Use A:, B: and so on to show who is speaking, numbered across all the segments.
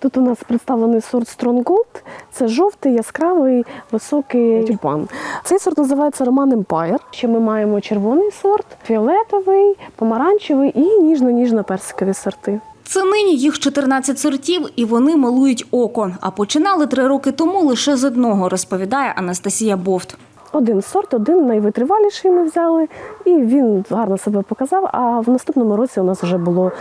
A: Тут у нас представлений сорт Strong Gold. Це жовтий, яскравий, високий тюльпан. Цей сорт називається Roman Empire. Ще ми маємо червоний сорт, фіолетовий, помаранчевий і ніжно-ніжно-персикові сорти.
B: Це нині їх 14 сортів, і вони малують око. А починали три роки тому лише з одного, розповідає Анастасія Бовт.
A: Один сорт, один найвитриваліший ми взяли, і він гарно себе показав. А в наступному році у нас вже було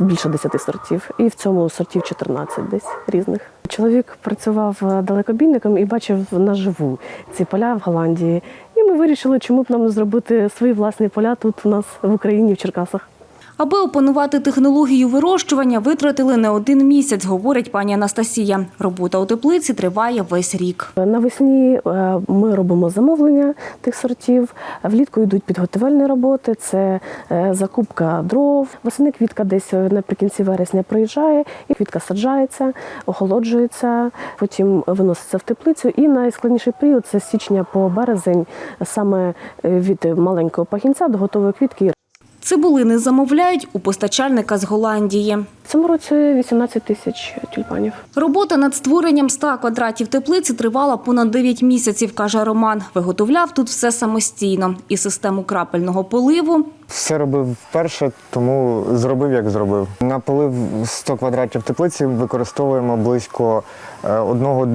A: більше 10 сортів, і в цьому сортів 14 десь різних. Чоловік працював е, далекобійником і бачив наживу ці поля в Голландії. І ми вирішили, чому б нам не зробити свої власні поля тут у нас в Україні, в Черкасах.
B: Аби опанувати технологію вирощування, витратили не один місяць, говорить пані Анастасія. Робота у теплиці триває весь рік.
A: Навесні е, ми робимо замовлення тих сортів. Влітку йдуть підготовельні роботи. Це е, закупка дров. Восени квітка десь наприкінці вересня приїжджає, і квітка саджається, охолоджується, потім виноситься в теплицю. І найскладніший період це січня по березень, саме е, від маленького пагінця до готової квітки.
B: Цибулини замовляють у постачальника з Голландії.
A: В цьому році 18 тисяч тюльпанів.
B: Робота над створенням 100 квадратів теплиці тривала понад 9 місяців, каже Роман. Виготовляв тут все самостійно. І систему крапельного поливу,
C: Все робив вперше, тому зробив, як зробив. На полив 100 квадратів теплиці використовуємо близько е, одного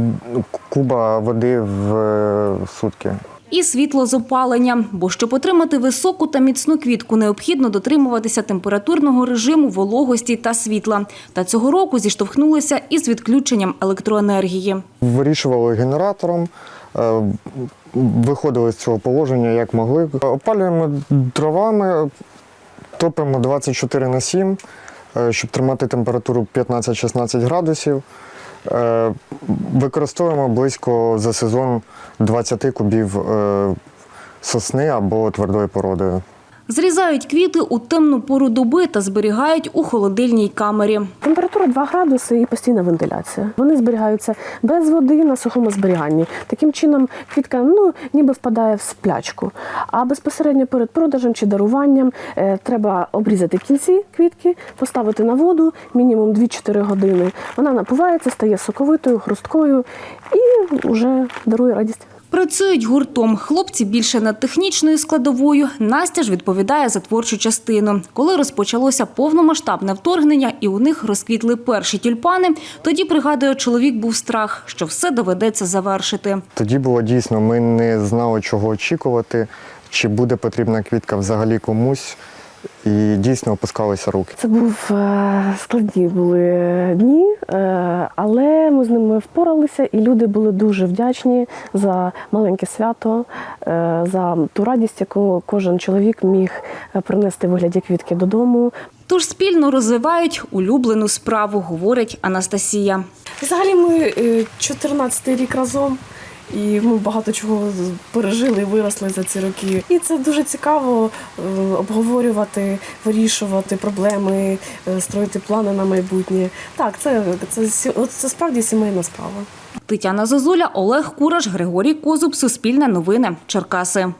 C: куба води в е, сутки.
B: І світло з опаленням. Бо щоб отримати високу та міцну квітку, необхідно дотримуватися температурного режиму, вологості та світла. Та цього року зіштовхнулися із відключенням електроенергії.
C: Вирішували генератором, е, виходили з цього положення як могли. Опалюємо дровами, топимо 24 на 7, е, щоб тримати температуру 15-16 градусів. Е, Використовуємо близько за сезон 20 кубів е, сосни або твердої породи.
B: Зрізають квіти у темну пору доби та зберігають у холодильній камері.
A: Температура 2 градуси і постійна вентиляція. Вони зберігаються без води на сухому зберіганні. Таким чином, квітка ну ніби впадає в сплячку. А безпосередньо перед продажем чи даруванням е, треба обрізати кінці квітки, поставити на воду мінімум 2-4 години. Вона напувається, стає соковитою, хрусткою і вже дарує радість.
B: Працюють гуртом. Хлопці більше над технічною складовою. Настя ж відповідає за творчу частину. Коли розпочалося повномасштабне вторгнення і у них розквітли перші тюльпани, тоді, пригадує, чоловік був страх, що все доведеться завершити.
C: Тоді було дійсно, ми не знали, чого очікувати, чи буде потрібна квітка взагалі комусь. І дійсно опускалися руки.
A: Це був е, складні були дні, е, але ми з ними впоралися, і люди були дуже вдячні за маленьке свято, е, за ту радість, яку кожен чоловік міг принести вигляді квітки додому.
B: Тож спільно розвивають улюблену справу, говорить Анастасія.
A: Взагалі, ми 14-й рік разом. І ми багато чого пережили, і виросли за ці роки. І це дуже цікаво е, обговорювати, вирішувати проблеми, е, строїти плани на майбутнє. Так, це, це, це справді сімейна справа.
B: Тетяна Зозуля, Олег Кураш, Григорій Козуб, Суспільне новини, Черкаси.